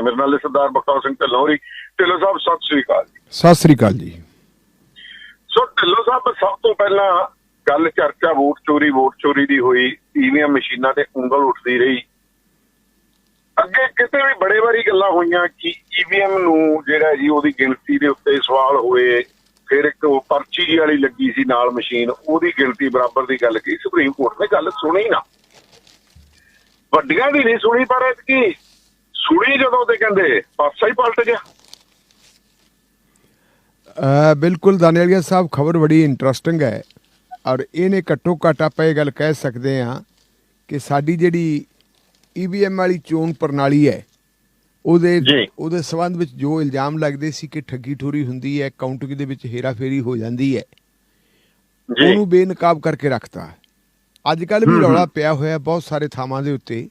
ਕਰਾਂਗੇ ਮੇਰੇ ਨਾਲ ਸਰਦਾਰ ਬਖਤੌਰ ਸਿੰਘ ਢਿੱਲੋਂ ਜੀ ਢਿੱਲੋਂ ਸਾਹਿਬ ਸਤਿ ਸ੍ਰੀ ਅਕਾਲ ਜੀ। ਸਤਿ ਸ੍ਰੀ ਅਕਾਲ ਜੀ। ਸੋ ਢਿੱਲੋਂ ਸਾਹਿਬ ਸਭ ਤੋਂ ਪਹਿਲਾਂ ਗੱਲ ਚਰਚਾ ਵੋਟ ਚੋਰੀ ਵੋਟ ਚੋਰੀ ਦੀ ਹੋਈ। ਈਵੀਐਮ ਮਸ਼ੀਨਾਂ ਤੇ ਉਂਗਲ ਉੱਠਦੀ ਰਹੀ। ਅੱਗੇ ਕਿਤੇ ਵੀ ਬੜੇ ਵਾਰੀ ਗੱਲਾਂ ਹੋਈਆਂ ਕਿ ਈਵੀਐਮ ਨੂੰ ਜਿਹੜਾ ਜੀ ਉਹਦੀ ਗਿਣਤੀ ਦੇ ਉੱਤੇ ਸਵਾਲ ਹੋਏ ਫਿਰ ਇੱਕ ਉਹ ਪਰਚੀ ਵਾਲੀ ਲੱਗੀ ਸੀ ਨਾਲ ਮਸ਼ੀਨ ਉਹਦੀ ਗਿਣਤੀ ਬਰਾਬਰ ਦੀ ਗੱਲ ਕੀ ਸੁਪਰੀਮ ਕੋਰਟ ਨੇ ਗੱਲ ਸੁਣੀ ਨਾ। ਵੱਡੀਆਂ ਦੀ ਨਹੀਂ ਸੁਣੀ ਪਰ ਇਤਕੀ ਸੁਣੀ ਜਦੋਂ ਤੇ ਕਹਿੰਦੇ ਪਾਸਾ ਹੀ ਪਲਟ ਗਿਆ। ਅ, ਬਿਲਕੁਲ ਦਾਨੇਲੀਆ ਸਾਹਿਬ ਖਬਰ ਬੜੀ ਇੰਟਰਸਟਿੰਗ ਹੈ। ਔਰ ਇਹਨੇ ਘੱਟੋ ਘੱਟ ਆਪਾਂ ਇਹ ਗੱਲ ਕਹਿ ਸਕਦੇ ਹਾਂ ਕਿ ਸਾਡੀ ਜਿਹੜੀ ਈਵੀਐਮ ਵਾਲੀ ਚੋਣ ਪ੍ਰਣਾਲੀ ਹੈ ਉਹਦੇ। ਉਹਦੇ ਸਬੰਧ ਵਿੱਚ ਜੋ ਇਲਜ਼ਾਮ ਲੱਗਦੇ ਸੀ ਕਿ ਠੱਗੀ ਠੋਰੀ ਹੁੰਦੀ ਹੈ ਕਾਊਂਟਿੰਗ ਦੇ ਵਿੱਚ ਹੇਰਾਫੇਰੀ ਹੋ ਜਾਂਦੀ ਹੈ ਉਹਨੂੰ ਬੇਨਕਾਬ ਕਰਕੇ ਰੱਖਤਾ। ਅੱਜ ਕੱਲ ਵੀ ਰੌਲਾ ਪਿਆ ਹੋਇਆ ਬਹੁਤ ਸਾਰੇ ਥਾਵਾਂ ਦੇ ਉੱਤੇ।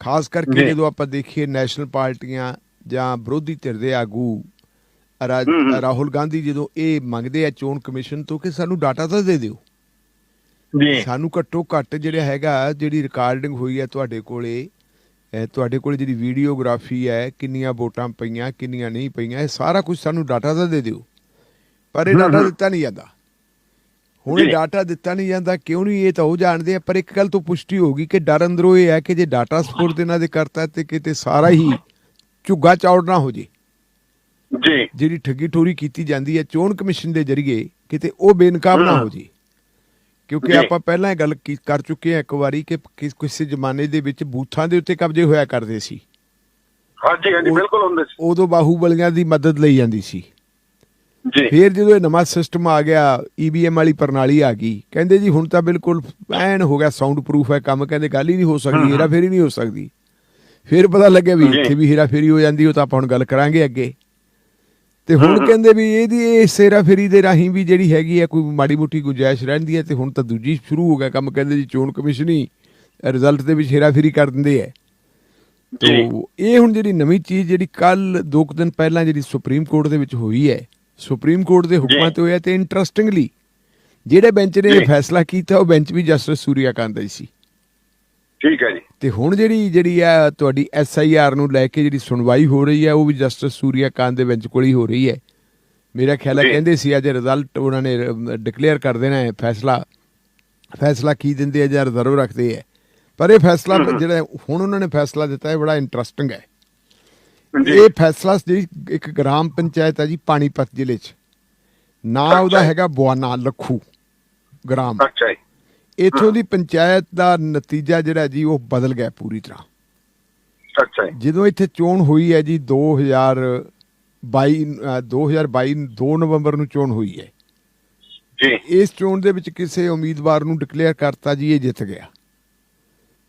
ਖਾਸ ਕਰਕੇ। ਜਦੋਂ ਆਪਾਂ ਦੇਖੀਏ ਨੈਸ਼ਨਲ ਪਾਰਟੀਆਂ ਜਾਂ ਵਿਰੋਧੀ ਧਿਰ ਦੇ ਆਗੂ। ਰਾਹੁਲ ਗਾਂਧੀ ਜਦੋਂ ਇਹ ਮੰਗਦੇ ਆ ਚੋਣ ਕਮਿਸ਼ਨ ਤੋਂ ਕਿ ਸਾਨੂੰ ਡਾਟਾ ਤਾਂ ਦੇ ਦਿਓ ਜੀ ਸਾਨੂੰ ਘੱਟੋ ਘੱਟ ਜਿਹੜਾ ਹੈਗਾ ਜਿਹੜੀ ਰਿਕਾਰਡਿੰਗ ਹੋਈ ਹੈ ਤੁਹਾਡੇ ਕੋਲੇ ਤੁਹਾਡੇ ਕੋਲੇ ਜਿਹੜੀ ਵੀਡੀਓਗ੍ਰਾਫੀ ਹੈ ਕਿੰਨੀਆਂ ਵੋਟਾਂ ਪਈਆਂ ਕਿੰਨੀਆਂ ਨਹੀਂ ਪਈਆਂ ਇਹ ਸਾਰਾ ਕੁਝ ਸਾਨੂੰ ਡਾਟਾ ਤਾਂ ਦੇ ਦਿਓ ਪਰ ਇਹ ਡਾਟਾ। ਦਿੱਤਾ ਨਹੀਂ ਜਾਂਦਾ ਹੁਣ ਇਹ। ਡਾਟਾ ਦਿੱਤਾ ਨਹੀਂ ਜਾਂਦਾ ਕਿਉਂ ਨਹੀਂ? ਇਹ ਤਾਂ ਉਹ ਜਾਣਦੇ ਆ ਪਰ ਇੱਕ ਗੱਲ ਤੋਂ ਪੁਸ਼ਟੀ ਹੋਗੀ ਕਿ ਡਰ ਅੰਦਰੋਂ ਇਹ ਹੈ ਕਿ ਜੇ ਡਾਟਾ ਸਪੋਰਟ ਇਹਨਾਂ ਦੇ ਕਰਤਾ ਤੇ ਕਿਤੇ ਸਾਰਾ ਹੀ ਝੁੱਗਾ ਚੌੜ ਨਾ ਹੋ ਜੇ। ਜੀ। ਜਿਹੜੀ ਠੱਗੀ ਠੋਰੀ ਕੀਤੀ ਜਾਂਦੀ ਹੈ ਚੋਣ ਕਮਿਸ਼ਨ ਦੇ ਜ਼ਰੀਏ ਕਿਤੇ ਉਹ ਬੇਨਕਾਬ ਨਾ ਹੋ ਜੇ। ਕਿਉਂਕਿ। ਆਪਾਂ ਪਹਿਲਾਂ ਇਹ ਗੱਲ ਕਰ ਚੁੱਕੇ ਹਾਂ ਇੱਕ ਵਾਰੀ ਕਿ ਕਿਸ ਜ਼ਮਾਨੇ ਦੇ ਵਿੱਚ ਬੂਥਾਂ ਦੇ ਉੱਤੇ ਕਬਜ਼ੇ ਹੋਇਆ ਕਰਦੇ ਸੀ। ਹਾਂਜੀ ਹਾਂਜੀ ਬਿਲਕੁਲ ਹੁੰਦੇ ਸੀ। ਉਦੋਂ ਬਾਹੂਬਲੀਆਂ ਦੀ ਮਦਦ ਲਈ ਜਾਂਦੀ ਸੀ। ਜੀ। ਫਿਰ ਜਦੋਂ ਇਹ ਨਵਾਂ ਸਿਸਟਮ ਆ ਗਿਆ ਈਵੀਐਮ ਵਾਲੀ ਪ੍ਰਣਾਲੀ ਆ ਗਈ ਕਹਿੰਦੇ ਜੀ ਹੁਣ ਤਾਂ ਬਿਲਕੁਲ ਐਨ ਹੋ ਗਿਆ ਸਾਊਂਡ ਪ੍ਰੂਫ ਹੈ ਕੰਮ ਕਹਿੰਦੇ ਗੱਲ ਹੀ ਨਹੀਂ ਹੋ ਸਕਦੀ ਹੇਰਾ ਫੇਰੀ ਨਹੀਂ ਹੋ ਸਕਦੀ। ਫਿਰ ਪਤਾ ਲੱਗਿਆ ਵੀ। ਇੱਥੇ ਵੀ ਹੇਰਾ ਫੇਰੀ ਹੋ ਜਾਂਦੀ ਉਹ ਤਾਂ ਆਪਾਂ ਹੁਣ ਗੱਲ ਕਰਾਂਗੇ ਅੱਗੇ। ਤੇ ਹੁਣ ਕਹਿੰਦੇ ਵੀ ਇਹਦੀ ਇਹ ਸੇਰਾ ਫੇਰੀ ਦੇ ਰਾਹੀਂ ਵੀ ਜਿਹੜੀ ਹੈਗੀ ਹੈ ਕੋਈ ਮਾੜੀ ਮੋਟੀ ਗੁੰਜਾਇਸ਼ ਰਹਿੰਦੀ ਹੈ ਤੇ ਹੁਣ ਤਾਂ ਦੂਜੀ ਸ਼ੁਰੂ ਹੋ ਗਿਆ ਕੰਮ ਕਹਿੰਦੇ ਜੀ ਚੋਣ ਕਮਿਸ਼ਨ ਹੀ ਰਿਜ਼ਲਟ ਦੇ ਵਿੱਚ ਹੇਰਾ ਫੇਰੀ ਕਰ ਦਿੰਦੇ ਹੈ। ਤੋ ਇਹ ਹੁਣ ਜਿਹੜੀ ਨਵੀਂ ਚੀਜ਼ ਜਿਹੜੀ ਕੱਲ ਦੋ ਕੁ ਦਿਨ ਪਹਿਲਾਂ ਜਿਹੜੀ ਸੁਪਰੀਮ ਕੋਰਟ ਦੇ ਵਿੱਚ ਹੋਈ ਹੈ ਸੁਪਰੀਮ ਕੋਰਟ ਦੇ ਹੁਕਮਾਂ ਜੀ। ਤੇ ਹੋਇਆ ਤੇ ਇੰਟਰਸਟਿੰਗਲੀ ਜਿਹੜੇ ਬੈਂਚ ਨੇ ਜੀ। ਇਹ ਫੈਸਲਾ ਕੀਤਾ ਉਹ ਬੈਂਚ ਵੀ ਜਸਟਿਸ ਸੂਰਿਆਕਾਂਤ ਦਾ ਹੀ ਸੀ ਠੀਕ ਹੈ ਜੀ ਤੇ ਹੁਣ ਜਿਹੜੀ ਜਿਹੜੀ ਆ ਤੁਹਾਡੀ ਐਸ ਆਈ ਆਰ ਨੂੰ ਲੈ ਕੇ ਜਿਹੜੀ ਸੁਣਵਾਈ ਹੋ ਰਹੀ ਹੈ ਉਹ ਵੀ ਜਸਟਿਸ ਸੂਰਿਆਕਾਂਤ ਦੇ ਬੈਂਚ ਕੋਲ ਹੀ ਹੋ ਰਹੀ ਹੈ ਮੇਰਾ ਖਿਆਲ ਹੈ ਜੀ। ਕਹਿੰਦੇ ਸੀ ਅੱਜ ਰਿਜ਼ਲਟ ਉਹਨਾਂ ਨੇ ਡਿਕਲੇਅਰ ਕਰ ਦੇਣਾ ਹੈ ਫੈਸਲਾ ਫੈਸਲਾ ਕੀ ਦਿੰਦੇ ਆ ਜਾਂ ਰਿਜ਼ਰਵ ਰੱਖਦੇ ਆ ਪਰ ਇਹ ਫੈਸਲਾ। ਜਿਹੜਾ ਹੁਣ ਉਹਨਾਂ ਨੇ ਫੈਸਲਾ ਦਿੱਤਾ ਹੈ ਬੜਾ ਇੰਟਰਸਟਿੰਗ ਹੈ ਜੀ ਇਹ ਫੈਸਲਾ ਜਿਹੜੀ ਇੱਕ ਗ੍ਰਾਮ ਪੰਚਾਇਤ ਹੈ ਜੀ ਪਾਣੀਪਤ ਜ਼ਿਲ੍ਹੇ 'ਚ। ਨਾਂ ਉਹਦਾ। ਹੈਗਾ ਬੁਆਨਾ ਲੱਖੂ ਗ੍ਰਾਮ। ਅੱਛਾ ਜੀ। ਇੱਥੋਂ ਦੀ ਪੰਚਾਇਤ ਦਾ ਨਤੀਜਾ ਜਿਹੜਾ ਜੀ ਉਹ ਬਦਲ ਗਿਆ ਪੂਰੀ ਤਰ੍ਹਾਂ। ਅੱਛਾ ਜੀ। ਜਦੋਂ ਇੱਥੇ ਚੋਣ ਹੋਈ ਹੈ ਜੀ 2022 ਅ, 2022 2 ਨਵੰਬਰ ਨੂੰ ਚੋਣ ਹੋਈ ਹੈ। ਜੀ। ਇਸ ਚੋਣ ਦੇ ਵਿੱਚ ਕਿਸੇ ਉਮੀਦਵਾਰ ਨੂੰ ਡਿਕਲੇਅਰ ਕਰਤਾ ਜੀ ਇਹ ਜਿੱਤ ਗਿਆ।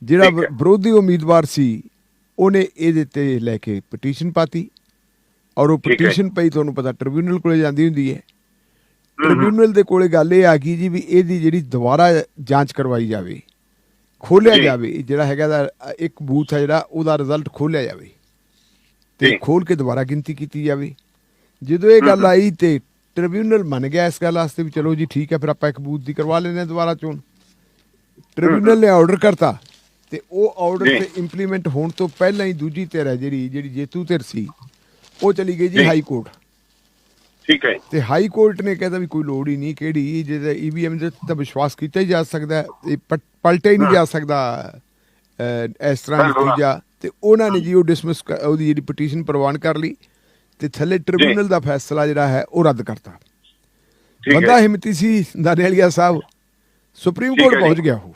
ਜਿਹੜਾ। ਵਿਰੋਧੀ ਉਮੀਦਵਾਰ ਸੀ ਉਹਨੇ ਇਹਦੇ ਤੇ ਲੈ ਕੇ ਪਟੀਸ਼ਨ ਪਾਤੀ ਔਰ ਉਹ। ਪਟੀਸ਼ਨ ਪਈ ਤੁਹਾਨੂੰ ਪਤਾ ਟ੍ਰਿਬਿਊਨਲ ਕੋਲੇ ਜਾਂਦੀ ਹੁੰਦੀ ਹੈ। ਟ੍ਰਿਬਿਊਨਲ ਦੇ ਕੋਲੇ ਗੱਲ ਇਹ ਆ ਗਈ ਜੀ ਵੀ ਇਹਦੀ ਜਿਹੜੀ ਦੁਬਾਰਾ ਜਾਂਚ ਕਰਵਾਈ ਜਾਵੇ ਖੋਲਿਆ। ਜਾਵੇ ਜਿਹੜਾ ਹੈਗਾ ਦਾ ਇੱਕ ਬੂਥ ਹੈ ਜਿਹੜਾ ਉਹਦਾ ਰਿਜ਼ਲਟ ਖੋਲਿਆ ਜਾਵੇ ਤੇ। ਖੋਲ ਕੇ ਦੁਬਾਰਾ ਗਿਣਤੀ ਕੀਤੀ ਜਾਵੇ। ਜਦੋਂ ਇਹ ਗੱਲ ਆਈ ਤੇ ਟ੍ਰਿਬਿਊਨਲ ਮੰਨ ਗਿਆ ਇਸ ਗੱਲ ਵਾਸਤੇ ਵੀ ਚਲੋ ਜੀ ਠੀਕ ਹੈ ਫਿਰ ਆਪਾਂ ਇੱਕ ਬੂਥ ਦੀ ਕਰਵਾ ਲੈਂਦੇ ਹਾਂ ਦੁਬਾਰਾ ਚੋਣ। ਟ੍ਰਿਬਿਊਨਲ ਨੇ ਆਰਡਰ ਕਰਤਾ। ਤੇ ਉਹ ਆਰਡਰ। ਤੇ ਇੰਪਲੀਮੈਂਟ ਹੋਣ ਤੋਂ ਪਹਿਲਾਂ ਹੀ ਦੂਜੀ ਧਿਰ ਹੈ ਜਿਹੜੀ ਜਿਹੜੀ ਜੇਤੂ ਧਿਰ ਸੀ ਉਹ ਚਲੀ ਗਈ ਜੀ। ਹਾਈ ਕੋਰਟ ਠੀਕ ਹੈ। ਤੇ ਹਾਈ ਕੋਰਟ ਨੇ ਕਹਿੰਦਾ ਵੀ ਕੋਈ ਲੋੜ ਹੀ ਨਹੀਂ ਕਿਹੜੀ ਜਿਹਦਾ ਈਵੀਐਮ ਦੇ ਤਾਂ ਵਿਸ਼ਵਾਸ ਕੀਤਾ ਹੀ ਜਾ ਸਕਦਾ ਇਹ ਪਲਟਿਆ ਹੀ ਨਹੀਂ ਜਾ ਸਕਦਾ ਇਸ ਤਰ੍ਹਾਂ। ਨਤੀਜਾ ਤੇ ਉਹਨਾਂ ਨੇ ਜੀ ਉਹ ਡਿਸਮਿਸ ਉਹਦੀ ਜਿਹੜੀ ਪਟੀਸ਼ਨ ਪ੍ਰਵਾਨ ਕਰ ਲਈ ਤੇ ਥੱਲੇ ਟ੍ਰਿਬਿਊਨਲ ਦਾ ਫੈਸਲਾ ਜਿਹੜਾ ਹੈ ਉਹ ਰੱਦ ਕਰਤਾ ਬੰਦਾ ਹਿੰਮਤੀ ਸੀ ਦਾਨੇਲੀਆ ਸਾਹਿਬ ਸੁਪਰੀਮ ਕੋਰਟ। ਪਹੁੰਚ ਗਿਆ ਉਹ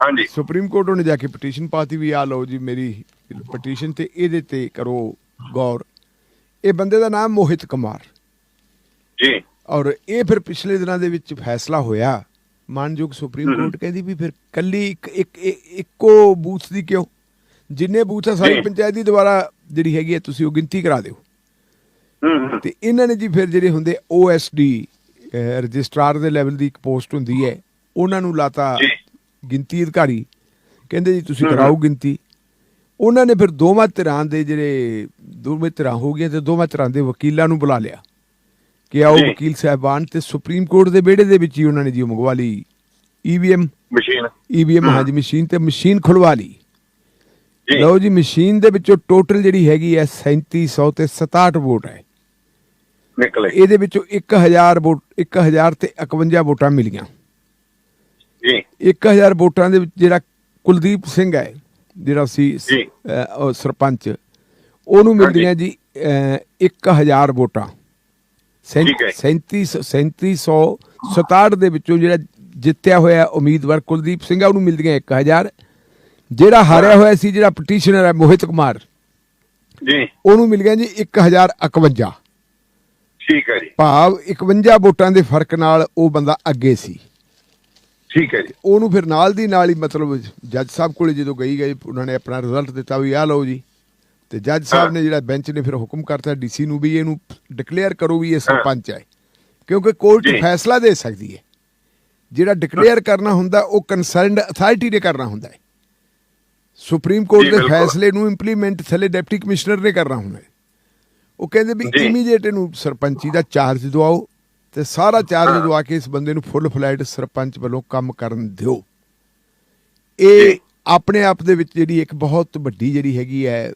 ਹਾਂਜੀ। ਸੁਪਰੀਮ ਕੋਰਟ ਉਹਨੇ ਜਾ ਕੇ ਪਟੀਸ਼ਨ ਪਾਤੀ ਵੀ ਆ ਲਓ ਜੀ ਮੇਰੀ ਪਟੀਸ਼ਨ ਤੇ ਇਹਦੇ ਤੇ ਕਰੋ ਗੌਰ। ਇਹ ਬੰਦੇ ਦਾ ਨਾਮ ਮੋਹਿਤ ਕੁਮਾਰ। ਜੀ। ਔਰ ਇਹ ਫਿਰ ਪਿਛਲੇ ਦਿਨਾਂ ਦੇ ਵਿੱਚ ਫੈਸਲਾ ਹੋਇਆ। ਮਾਨਯੋਗ ਸੁਪਰੀਮ। ਕੋਰਟ ਕਹਿੰਦੀ ਵੀ ਫਿਰ ਕੱਲੀ ਇੱਕ ਇੱਕ ਬੂਥ ਦੀ ਕਿਉਂ? ਜਿੰਨੇ ਬੂਥ ਆ ਸਾਰੀ। ਪੰਚਾਇਤ ਦੀ ਦੁਬਾਰਾ ਜਿਹੜੀ ਹੈਗੀ ਹੈ ਤੁਸੀਂ ਉਹ ਗਿਣਤੀ ਕਰਾ ਦਿਓ। ਤੇ ਇਹਨਾਂ ਨੇ ਜੀ ਫਿਰ ਜਿਹੜੇ ਹੁੰਦੇ ਓਐਸਡੀ ਰਜਿਸਟਰਾਰ ਦੇ ਲੈਵਲ ਦੀ ਇੱਕ ਪੋਸਟ ਹੁੰਦੀ ਹੈ ਉਹਨਾਂ ਨੂੰ ਲਾਤਾ ਗਿਣਤੀ ਅਧਿਕਾਰੀ ਕਹਿੰਦੇ ਜੀ ਤੁਸੀਂ। ਕਰਾਓ ਗਿਣਤੀ। ਉਹਨਾਂ ਨੇ ਫਿਰ ਦੋਵਾਂ ਧਿਰਾਂ ਦੇ ਜਿਹੜੇ ਦੋਵੇਂ ਧਿਰਾਂ ਹੋ ਗਈਆਂ ਤੇ ਦੋਵਾਂ ਧਿਰਾਂ ਦੇ ਵਕੀਲਾਂ ਨੂੰ ਬੁਲਾ ਲਿਆ ਕਿ ਆਓ। ਵਕੀਲ ਸਾਹਿਬਾਨ ਤੇ ਸੁਪਰੀਮ ਕੋਰਟ ਦੇ ਵਿਹੜੇ ਦੇ ਵਿੱਚ ਹੀ ਉਹਨਾਂ ਨੇ ਜੀ ਮੰਗਵਾ ਲਈ ਈਵੀਐਮ ਮਸ਼ੀਨ। ਈਵੀਐਮ। ਹਾਂਜੀ ਮਸ਼ੀਨ ਤੇ ਮਸ਼ੀਨ ਖੁਲਵਾ ਲਈ। ਲਓ ਜੀ ਮਸ਼ੀਨ ਦੇ ਵਿੱਚੋਂ ਟੋਟਲ ਜਿਹੜੀ ਹੈਗੀ ਹੈ 3700 ਤੇ 67 ਵੋਟ ਹੈ ਨਿਕਲੇ। ਇਹਦੇ ਵਿੱਚੋਂ 1000 ਵੋਟ 1000 ਤੇ 51 ਵੋਟਾਂ ਮਿਲੀਆਂ। ਜੀ। 1000 ਵੋਟਾਂ ਦੇ ਵਿੱਚ ਜਿਹੜਾ ਕੁਲਦੀਪ ਸਿੰਘ ਹੈ ਜਿਹੜਾ ਸੀ ਸਰਪੰਚ ਉਹਨੂੰ ਮਿਲਦੀਆਂ ਜੀ ਅਹ, 1000 ਵੋਟਾਂ। ਸੈਂ- ਠੀਕ ਹੈ। 37 3767 ਦੇ ਵਿੱਚੋਂ ਜਿਹੜਾ ਜਿੱਤਿਆ ਹੋਇਆ ਉਮੀਦਵਾਰ ਕੁਲਦੀਪ ਸਿੰਘ ਆ ਉਹਨੂੰ ਮਿਲਦੀਆਂ 1000 ਜਿਹੜਾ ਹਾਰਿਆ ਹੋਇਆ ਸੀ ਜਿਹੜਾ ਪਟੀਸ਼ਨਰ ਹੈ ਮੋਹਿਤ ਕੁਮਾਰ ਜੀ। ਉਹਨੂੰ ਮਿਲ ਗਿਆ ਜੀ 1051 ਠੀਕ ਹੈ ਜੀ। ਭਾਵ 51 ਵੋਟਾਂ ਦੇ ਫ਼ਰਕ ਨਾਲ ਉਹ ਬੰਦਾ ਅੱਗੇ ਸੀ। ਠੀਕ ਹੈ ਜੀ। ਉਹਨੂੰ ਫਿਰ ਨਾਲ ਦੀ ਨਾਲ ਹੀ ਮਤਲਬ ਜੱਜ ਸਾਹਿਬ ਕੋਲੇ ਜਦੋਂ ਗਈ ਗਈ ਉਹਨਾਂ ਨੇ ਆਪਣਾ ਰਿਜ਼ਲਟ ਦਿੱਤਾ ਵੀ ਆਹ ਲਓ ਜੀ। ਤੇ ਜੱਜ ਸਾਹਿਬ ਨੇ ਜਿਹੜਾ ਬੈਂਚ ਨੇ ਫਿਰ ਹੁਕਮ ਕਰਤਾ ਡੀਸੀ ਨੂੰ ਵੀ ਇਹਨੂੰ ਡਿਕਲੇਅਰ ਕਰੋ ਵੀ ਇਹ ਸਰਪੰਚ ਹੈ। ਕਿਉਂਕਿ ਕੋਰਟ। ਫੈਸਲਾ ਦੇ ਸਕਦੀ ਹੈ। ਜਿਹੜਾ ਡਿਕਲੇਅਰ ਕਰਨਾ ਹੁੰਦਾ ਉਹ ਕੰਸਰਨਡ ਅਥਾਰਟੀ ਨੇ ਕਰਨਾ ਹੁੰਦਾ ਹੈ। ਸੁਪਰੀਮ ਕੋਰਟ ਦੇ। ਫੈਸਲੇ ਨੂੰ ਇੰਪਲੀਮੈਂਟ ਥੱਲੇ ਡਿਪਟੀ ਕਮਿਸ਼ਨਰ ਨੇ ਕਰਨਾ ਹੁੰਦਾ ਹੈ। ਉਹ ਕਹਿੰਦੇ ਵੀ। ਇਮੀਡੀਏਟ ਇਹਨੂੰ ਸਰਪੰਚੀ ਦਾ ਚਾਰਜ ਦਵਾਓ। ਤੇ ਸਾਰਾ ਚਾਰਜ ਦਵਾ ਕੇ ਇਸ ਬੰਦੇ ਨੂੰ ਫੁੱਲ ਫਲਾਈਟ ਸਰਪੰਚ ਵੱਲੋਂ ਕੰਮ ਕਰਨ ਦਿਓ ਇਹ ਜੀ। ਆਪਣੇ ਆਪ ਦੇ ਵਿੱਚ ਜਿਹੜੀ ਇੱਕ ਬਹੁਤ ਵੱਡੀ ਜਿਹੜੀ ਹੈਗੀ ਹੈ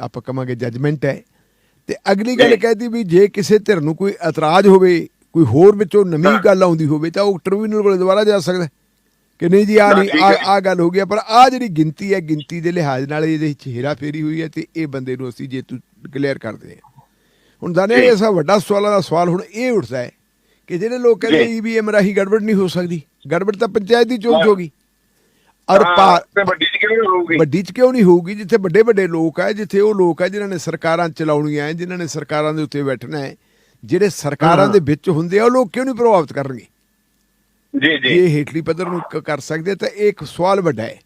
ਆਪਾਂ ਕਹਾਂਗੇ ਜੱਜਮੈਂਟ ਹੈ ਤੇ ਅਗਲੀ ਗੱਲ ਜੀ। ਕਹਿਦੀ ਵੀ ਜੇ ਕਿਸੇ ਧਿਰ ਨੂੰ ਕੋਈ ਇਤਰਾਜ਼ ਹੋਵੇ ਕੋਈ ਹੋਰ ਵਿੱਚੋਂ ਨਵੀਂ। ਗੱਲ ਆਉਂਦੀ ਹੋਵੇ ਤਾਂ ਉਹ ਟ੍ਰਿਬਿਊਨਲ ਕੋਲ ਦੁਬਾਰਾ ਜਾ ਸਕਦਾ ਕਿ ਨਹੀਂ ਜੀ ਆ ਨਹੀਂ ਆ ਜੀ। ਗੱਲ ਹੋ ਗਿਆ ਪਰ ਆ ਜਿਹੜੀ ਗਿਣਤੀ ਹੈ ਗਿਣਤੀ ਦੇ ਲਿਹਾਜ਼ ਨਾਲ ਇਹਦੇ ਵਿੱਚ ਹੇਰਾ ਫੇਰੀ ਹੋਈ ਹੈ ਤੇ ਇਹ ਬੰਦੇ ਨੂੰ ਅਸੀਂ ਜੇਤੂ ਡਿਕਲੇਅਰ ਕਰਦੇ ਹਾਂ ਹੁਣ ਦਾਨੇ ਜੀ। ਇਹ ਸਭ ਵੱਡਾ ਸਵਾਲਾਂ ਦਾ ਸਵਾਲ ਹੁਣ ਇਹ ਉੱਠਦਾ ਹੈ ਕਿ ਜਿਹੜੇ ਲੋਕ ਕਹਿੰਦੇ। ਈਵੀਐਮ ਰਾਹੀਂ ਗੜਬੜ ਨਹੀਂ ਹੋ ਸਕਦੀ। ਗੜਬੜ ਤਾਂ ਪੰਚਾਇਤ ਦੀ ਚੋਣ 'ਚ ਹੋ ਗਈ। ਔਰ ਵੱਡੀ ਚ ਕਿਹੜੀ ਹੋਊਗੀ? ਵੱਡੀ ਚ ਕਿਉਂ ਨਹੀਂ ਹੋਊਗੀ? ਜਿੱਥੇ ਵੱਡੇ ਵੱਡੇ ਲੋਕ ਹੈ ਜਿੱਥੇ ਉਹ ਲੋਕ ਹੈ ਜਿਨ੍ਹਾਂ ਨੇ ਸਰਕਾਰਾਂ ਚਲਾਉਣੀਆਂ ਹੈ ਜਿਨ੍ਹਾਂ ਨੇ ਸਰਕਾਰਾਂ ਦੇ ਉੱਤੇ ਬੈਠਣਾ ਹੈ ਜਿਹੜੇ ਸਰਕਾਰਾਂ। ਦੇ ਵਿੱਚ ਹੁੰਦੇ ਆ ਉਹ ਲੋਕ ਕਿਉਂ ਨਹੀਂ ਪ੍ਰਭਾਵਿਤ ਕਰਨਗੇ? ਜੀ ਜੇ। ਇਹ ਹੇਠਲੀ ਪੱਧਰ ਨੂੰ ਕਰ ਸਕਦੇ ਤਾਂ ਇਹ ਇੱਕ ਸਵਾਲ ਵੱਡਾ ਹੈ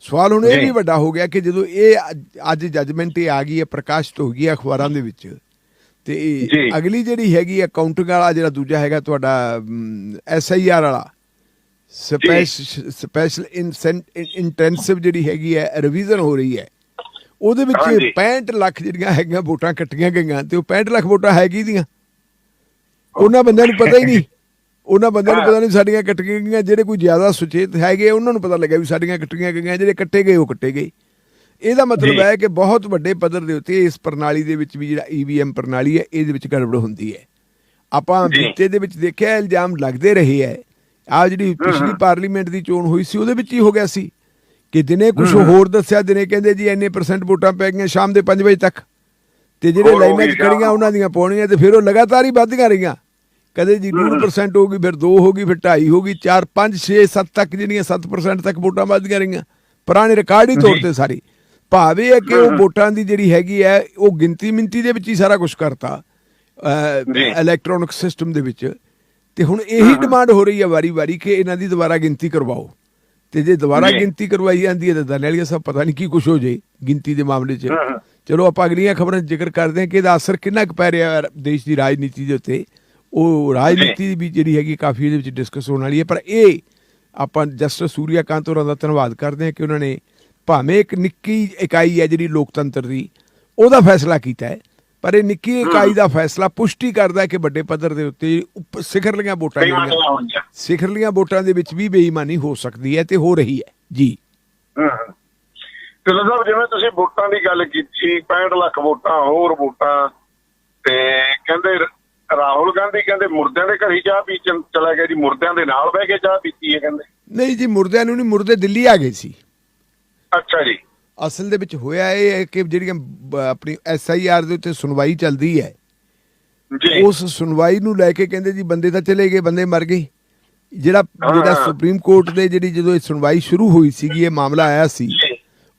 ਸਵਾਲ ਹੁਣ ਇਹ। ਵੀ ਵੱਡਾ ਹੋ ਗਿਆ ਕਿ ਜਦੋਂ ਇਹ ਅੱਜ- ਅੱਜ ਜੱਜਮੈਂਟ ਇਹ ਆ ਗਈ ਹੈ ਪ੍ਰਕਾਸ਼ਿਤ ਹੋ ਗਈ ਹੈ ਅਖਬਾਰਾਂ ਦੇ ਵਿੱਚ ਤੇ। ਅਗਲੀ ਜਿਹੜੀ ਹੈਗੀ ਹੈ ਕਾਊਂਟਿੰਗ ਵਾਲਾ ਜਿਹੜਾ ਦੂਜਾ ਹੈਗਾ ਤੁਹਾਡਾ ਐਸਆਈਆਰ ਵਾਲਾ। ਸਪੈਸ਼ਲ ਇੰਟੈਂਸਿਵ ਜਿਹੜੀ ਹੈਗੀ ਹੈ ਰਿਵੀਜ਼ਨ ਹੋ ਰਹੀ ਹੈ। ਉਹਦੇ ਵਿੱਚ ਹਾਂਜੀ। 65 ਲੱਖ ਜਿਹੜੀਆਂ ਹੈਗੀਆਂ ਵੋਟਾਂ ਕੱਟੀਆਂ ਗਈਆਂ ਤੇ ਉਹ 65 ਲੱਖ ਵੋਟਾਂ ਹੈਗੀ ਦੀਆਂ? ਉਹਨਾਂ ਬੰਦਿਆਂ ਨੂੰ ਪਤਾ ਹੀ ਨਹੀਂ। ਉਹਨਾਂ ਬੰਦਿਆਂ ਨੂੰ ਪਤਾ ਨਹੀਂ ਸਾਡੀਆਂ ਕੱਟੀਆਂ ਗਈਆਂ ਜਿਹੜੇ ਕੋਈ ਜ਼ਿਆਦਾ ਸੁਚੇਤ ਹੈਗੇ ਉਹਨਾਂ ਨੂੰ ਪਤਾ ਲੱਗਾ ਵੀ ਸਾਡੀਆਂ ਕੱਟੀਆਂ ਗਈਆਂ ਜਿਹੜੇ ਕੱਟੇ ਗਏ ਉਹ ਕੱਟੇ ਗਏ। ਇਹਦਾ ਮਤਲਬ। ਹੈ ਕਿ ਬਹੁਤ ਵੱਡੇ ਪੱਧਰ ਦੇ ਉੱਤੇ ਇਸ ਪ੍ਰਣਾਲੀ ਦੇ ਵਿੱਚ ਵੀ ਜਿਹੜਾ ਈਵੀਐਮ ਪ੍ਰਣਾਲੀ ਹੈ ਇਹਦੇ ਵਿੱਚ ਗੜਬੜ ਹੁੰਦੀ ਹੈ। ਆਪਾਂ। ਬੀਤੇ ਦੇ ਵਿੱਚ ਦੇਖਿਆ ਇਲਜ਼ਾਮ ਲੱਗਦੇ ਰਹੇ ਹੈ। ਆ ਜਿਹੜੀ ਪਿਛਲੀ ਪਾਰਲੀਮੈਂਟ ਦੀ ਚੋਣ ਹੋਈ ਸੀ ਉਹਦੇ ਵਿੱਚ ਹੀ ਹੋ ਗਿਆ ਸੀ ਕਿ ਦਿਨੇ ਕੁਝ ਹੋਰ ਦੱਸਿਆ ਦਿਨੇ ਕਹਿੰਦੇ ਜੀ ਇੰਨੇ ਪਰਸੈਂਟ ਵੋਟਾਂ ਪੈ ਗਈਆਂ ਸ਼ਾਮ ਦੇ 5 ਵਜੇ ਤੱਕ। ਤੇ ਜਿਹੜੇ ਲਾਈਨਾਂ 'ਚ ਖੜੀਆਂ। ਉਹਨਾਂ ਦੀਆਂ ਪਾਉਣੀਆਂ ਤੇ ਫਿਰ ਉਹ ਲਗਾਤਾਰ ਹੀ ਵੱਧਦੀਆਂ ਰਹੀਆਂ। ਕਦੇ ਜੀ 2% ਹੋ। ਗਈ ਫਿਰ 2 ਹੋ ਗਈ ਫਿਰ 2.5 ਹੋ ਗਈ 4 5 6 7 ਤੱਕ ਜਿਹੜੀਆਂ 7% ਤੱਕ ਵੋਟਾਂ ਵੱਧਦੀਆਂ ਰਹੀਆਂ। ਪੁਰਾਣੇ ਰਿਕਾਰਡ ਹੀ ਤੌਰ ਜੀ। ਤੇ ਸਾਰੀ। ਭਾਵ ਇਹ ਹੈ ਕਿ ਉਹ ਵੋਟਾਂ ਦੀ ਜਿਹੜੀ ਹੈਗੀ ਹੈ ਉਹ ਗਿਣਤੀ ਮਿੰਤੀ ਦੇ ਵਿੱਚ ਹੀ ਸਾਰਾ ਕੁਝ ਕਰਤਾ। ਇਲੈਕਟ੍ਰੋਨਿਕ ਸਿਸਟਮ ਦੇ ਵਿੱਚ। ਤੇ ਹੁਣ ਇਹੀ ਡਿਮਾਂਡ ਹੋ ਰਹੀ ਹੈ ਵਾਰੀ-ਵਾਰੀ ਕਿ ਇਹਨਾਂ ਦੀ ਦੁਬਾਰਾ ਗਿਣਤੀ ਕਰਵਾਓ। ਤੇ ਜੇ ਦੁਬਾਰਾ। ਗਿਣਤੀ ਕਰਵਾਈ ਜਾਂਦੀ ਹੈ ਤਾਂ ਦਨੇਲੀਆ ਸਾਹਿਬ ਪਤਾ ਨਹੀਂ ਕੀ ਕੁਝ ਹੋ ਜੇ ਗਿਣਤੀ ਦੇ ਮਾਮਲੇ 'ਚ। ਚਲੋ ਆਪਾਂ ਅਗਲੀਆਂ ਖਬਰਾਂ ਜ਼ਿਕਰ ਕਰਦੇ ਹਾਂ ਕਿ ਇਹਦਾ ਅਸਰ ਕਿੰਨਾ ਕੁ ਪੈ ਰਿਹਾ ਹੈ ਦੇਸ਼ ਦੀ ਰਾਜਨੀਤੀ ਦੇ ਉੱਤੇ। ਉਹ ਰਾਜਨੀਤੀ ਵੀ ਜਿਹੜੀ ਹੈਗੀ ਕਾਫੀ ਇਹਦੇ ਵਿੱਚ ਡਿਸਕਸ ਹੋਣ ਵਾਲੀ ਹੈ। ਪਰ ਇਹ ਆਪਾਂ ਜਸਟਿਸ ਸੂਰਿਆ ਕਾਂਤ ਹੋਰਾਂ ਦਾ ਧੰਨਵਾਦ ਕਰਦੇ ਹਾਂ ਕਿ ਉਹਨਾਂ ਨੇ ਭਾਵੇਂ ਇੱਕ ਨਿੱਕੀ ਇਕਾਈ ਹੈ ਜਿਹੜੀ ਲੋਕਤੰਤਰ ਦੀ ਉਹਦਾ ਫੈਸਲਾ ਕੀਤਾ ਹੈ। ਪਰ ਇਹ ਨਿੱਕੀ ਇਕਾਈ ਦਾ ਫੈਸਲਾ ਪੁਸ਼ਟੀ ਕਰਦਾ ਹੈ ਕਿ ਵੱਡੇ ਪੱਧਰ ਦੇ ਉੱਤੇ ਸਿਖਰਲੀਆਂ ਵੋਟਾਂ ਜਿਹੜੀਆਂ ਸਿਖਰਲੀਆਂ ਵੋਟਾਂ ਦੇ ਵਿੱਚ ਵੀ ਬੇਈਮਾਨੀ ਹੋ ਸਕਦੀ ਹੈ ਤੇ ਹੋ ਰਹੀ ਹੈ। ਜੀ। ਹਾਂ। ਚਲੋ ਸਾਹਿਬ ਜਿਵੇਂ ਤੁਸੀਂ ਵੋਟਾਂ ਦੀ ਗੱਲ ਕੀਤੀ 65 ਲੱਖ ਵੋਟਾਂ ਹੋਰ ਵੋਟਾਂ ਤੇ ਕਹਿੰਦੇ ਰਾਹੁਲ ਗਾਂਧੀ ਕਹਿੰਦੇ ਮੁਰਦਿਆਂ ਦੇ ਘਰ ਚਾਹ ਪੀ ਚਲਾ ਗਿਆ ਜੀ ਮੁਰਦਿਆਂ ਦੇ ਨਾਲ ਬਹਿ ਕੇ ਚਾਹ ਪੀਤੀ ਹੈ ਕਹਿੰਦੇ। ਨਹੀਂ ਜੀ ਮੁਰਦਿਆਂ ਨੂੰ ਨਹੀਂ ਮੁਰਦੇ ਦਿੱਲੀ ਆ ਗਏ ਸੀ। ਅੱਛਾ ਜੀ ਅਸਲ ਦੇ ਵਿੱਚ ਹੋਇਆ ਇਹ ਹੈ ਕਿ ਜਿਹੜੀਆਂ ਬ- ਆਪਣੀ ਐਸਆਈਆਰ ਦੇ ਉੱਤੇ ਸੁਣਵਾਈ ਚੱਲਦੀ ਹੈ ਜੀ ਉਸ ਸੁਣਵਾਈ ਨੂੰ ਲੈ ਕੇ ਕਹਿੰਦੇ ਜੀ ਬੰਦੇ ਤਾਂ ਚਲੇ ਗਏ ਬੰਦੇ ਮਰ ਗਏ ਜਿਹੜਾ। ਜਿਹੜਾ ਸੁਪਰੀਮ ਕੋਰਟ ਦੇ ਜਿਹੜੀ ਜਦੋਂ ਇਹ ਸੁਣਵਾਈ ਸ਼ੁਰੂ ਹੋਈ ਸੀਗੀ ਇਹ ਮਾਮਲਾ ਆਇਆ ਸੀ